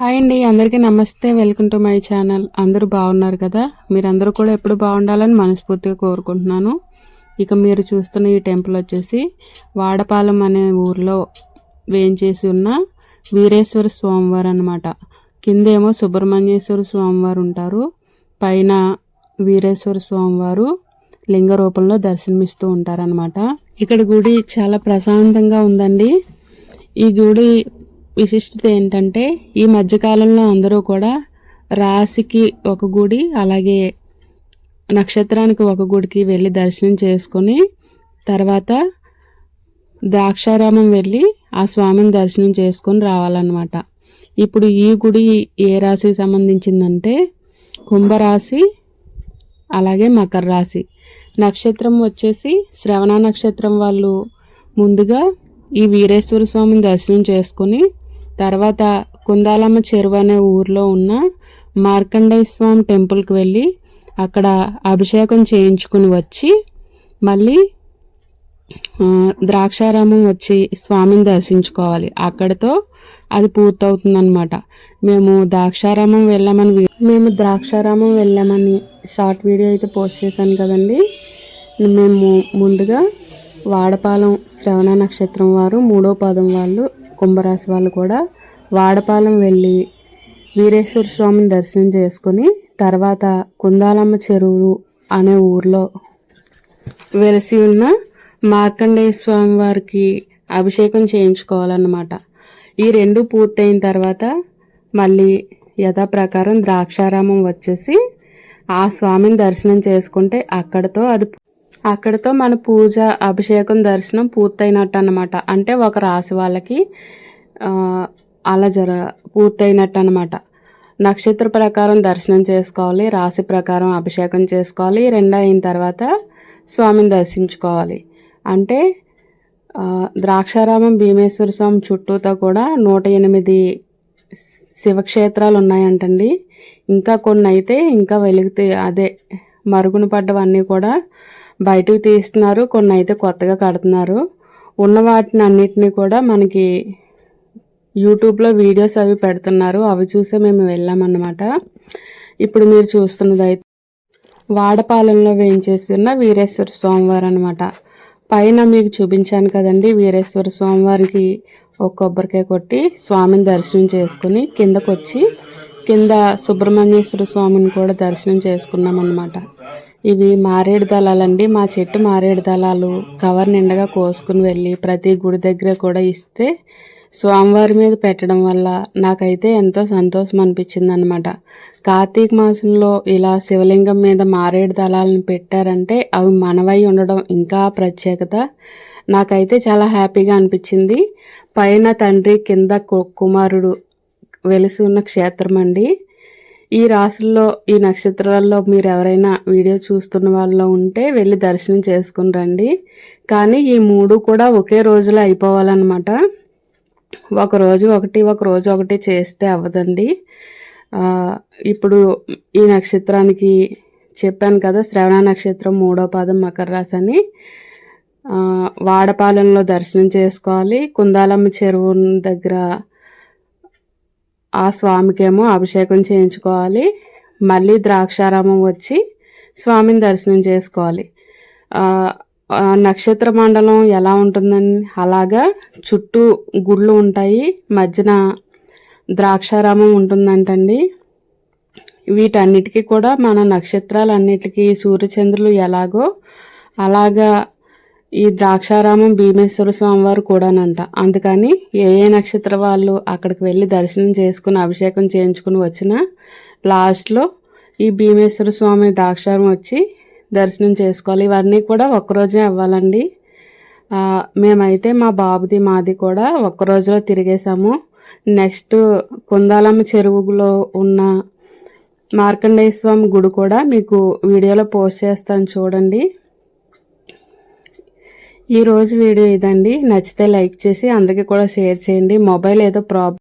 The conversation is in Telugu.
హాయ్ అండి అందరికీ నమస్తే. వెల్కమ్ టు మై ఛానల్ అందరూ బాగున్నారు కదా? మీరందరూ కూడా ఎప్పుడు బాగుండాలని మనస్ఫూర్తిగా కోరుకుంటున్నాను. ఇక మీరు చూస్తున్న ఈ టెంపుల్ వచ్చేసి వాడపాలెం అనే ఊర్లో వేయించేసి ఉన్న వీరేశ్వర స్వామివారు అనమాట కిందేమో సుబ్రహ్మణ్యేశ్వర స్వామివారు ఉంటారు. పైన వీరేశ్వర స్వామివారు లింగ రూపంలో దర్శనమిస్తూ ఉంటారనమాట ఇక్కడ గుడి చాలా ప్రశాంతంగా ఉందండి. ఈ గుడి విశిష్టత ఏంటంటే ఈ మధ్యకాలంలో అందరూ కూడా రాశికి ఒక గుడి అలాగే నక్షత్రానికి ఒక గుడికి వెళ్ళి దర్శనం చేసుకొని తర్వాత ద్రాక్షారామం వెళ్ళి ఆ స్వామిని దర్శనం చేసుకొని రావాలన్నమాట. ఇప్పుడు ఈ గుడి ఏ రాశికి సంబంధించిందంటే కుంభరాశి అలాగే మకర రాశి. నక్షత్రం వచ్చేసి శ్రవణ నక్షత్రం వాళ్ళు ముందుగా ఈ వీరేశ్వర స్వామిని దర్శనం చేసుకొని తర్వాత కుందాలమ్మ చెరువు అనే ఊర్లో ఉన్న మార్కండేయ స్వామి టెంపుల్కి వెళ్ళి అక్కడ అభిషేకం చేయించుకుని వచ్చి మళ్ళీ ద్రాక్షారామం వచ్చి స్వామిని దర్శించుకోవాలి. అక్కడితో అది పూర్తవుతుందనమాట మేము ద్రాక్షారామం వెళ్ళామని మేము ద్రాక్షారామం వెళ్ళామని షార్ట్ వీడియో అయితే పోస్ట్ చేశాను కదండి. మేము ముందుగా వాడపాలెం శ్రవణ నక్షత్రం వారు మూడో పాదం వాళ్ళు కుంభరాశి వాళ్ళు కూడా వాడపాలెం వెళ్ళి వీరేశ్వర స్వామిని దర్శనం చేసుకొని తర్వాత కుందాలమ్మ చెరువు అనే ఊర్లో వెలిసి ఉన్న మార్కండేయ స్వామి వారికి అభిషేకం చేయించుకోవాలన్నమాట. ఈ రెండు పూర్తయిన తర్వాత మళ్ళీ యథాప్రకారం ద్రాక్షారామం వచ్చేసి ఆ స్వామిని దర్శనం చేసుకుంటే అక్కడతో అది అక్కడితో మన పూజ అభిషేకం దర్శనం పూర్తయినట్టు అనమాట అంటే ఒక రాశి వాళ్ళకి అలా జర పూర్తయినట్టు అనమాట నక్షత్ర ప్రకారం దర్శనం చేసుకోవాలి రాశి ప్రకారం అభిషేకం చేసుకోవాలి రెండు అయిన తర్వాత స్వామిని దర్శించుకోవాలి. అంటే ద్రాక్షారామం భీమేశ్వర స్వామి చుట్టూతో కూడా నూట ఎనిమిది శివక్షేత్రాలు ఉన్నాయంటండి ఇంకా కొన్ని అయితే ఇంకా వెలిగితే అదే మరుగున పడ్డవన్నీ కూడా బయటకు తీస్తున్నారు కొన్ని అయితే కొత్తగా కడుతున్నారు. ఉన్న వాటిని అన్నిటినీ కూడా మనకి యూట్యూబ్లో వీడియోస్ అవి పెడుతున్నారు. అవి చూసే మేము వెళ్ళామన్నమాట. ఇప్పుడు మీరు చూస్తున్నది అయితే వాడపాలెంలో వేయించేసి ఉన్న వీరేశ్వర స్వామివారు అనమాట పైన మీకు చూపించాను కదండి వీరేశ్వర స్వామివారికి ఒక కొబ్బరికాయ కొట్టి స్వామిని దర్శనం చేసుకుని కిందకు వచ్చి కింద సుబ్రహ్మణ్యేశ్వర స్వామిని కూడా దర్శనం చేసుకున్నాం అనమాట ఇవి మారేడు దళాలండి. మా చెట్టు మారేడు దళాలు కవర్ నిండగా కోసుకుని వెళ్ళి ప్రతి గుడి దగ్గర కూడా ఇస్తే స్వామివారి మీద పెట్టడం వల్ల నాకైతే ఎంతో సంతోషం అనిపించింది అనమాట కార్తీక మాసంలో ఇలా శివలింగం మీద మారేడు దళాలను పెట్టారంటే అవి మనవై ఉండడం ఇంకా ప్రత్యేకత. నాకైతే చాలా హ్యాపీగా అనిపించింది. పైన తండ్రి కింద కుమారుడు వెలిసి ఉన్న క్షేత్రం అండి. ఈ రాసుల్లో ఈ నక్షత్రాల్లో మీరు ఎవరైనా వీడియో చూస్తున్న వాళ్ళు ఉంటే వెళ్ళి దర్శనం చేసుకుని రండి. కానీ ఈ మూడు కూడా ఒకే రోజులో అయిపోవాలన్నమాట. ఒకరోజు ఒకటి ఒక రోజు ఒకటి చేస్తే అవ్వదండి. ఇప్పుడు ఈ నక్షత్రానికి చెప్పాను కదా శ్రవణ నక్షత్రం మూడో పాదం మకర రాశి అని వాడపాలెంలో దర్శనం చేసుకోవాలి. కుందాలమ్మ చెరువు దగ్గర ఆ స్వామికేమో అభిషేకం చేయించుకోవాలి. మళ్ళీ ద్రాక్షారామం వచ్చి స్వామిని దర్శనం చేసుకోవాలి. నక్షత్ర మండలం ఎలా ఉంటుందని అలాగా చుట్టూ గుళ్ళు ఉంటాయి. మధ్యన ద్రాక్షారామం ఉంటుందంటండి. వీటన్నిటికీ కూడా మన నక్షత్రాలన్నిటికీ సూర్యచంద్రులు ఎలాగో అలాగా ఈ ద్రాక్షారామం భీమేశ్వర స్వామివారు కూడానంట. అందుకని ఏ ఏ నక్షత్ర వాళ్ళు అక్కడికి వెళ్ళి దర్శనం చేసుకుని అభిషేకం చేయించుకుని వచ్చిన లాస్ట్లో ఈ భీమేశ్వర స్వామి ద్రాక్షారం వచ్చి దర్శనం చేసుకోవాలి. ఇవన్నీ కూడా ఒక్కరోజే అవ్వాలండి. మేమైతే మా బాబుది మాది కూడా ఒక్కరోజులో తిరిగేసాము నెక్స్ట్ కుందాలమ్మ చెరువులో ఉన్న మార్కండేయ స్వామి గుడి కూడా మీకు వీడియోలో పోస్ట్ చేస్తాను చూడండి. ఈరోజు వీడియో ఇదండి. నచ్చితే లైక్ చేసి అందరికీ కూడా షేర్ చేయండి. మొబైల్ ఏదో ప్రాబ్లం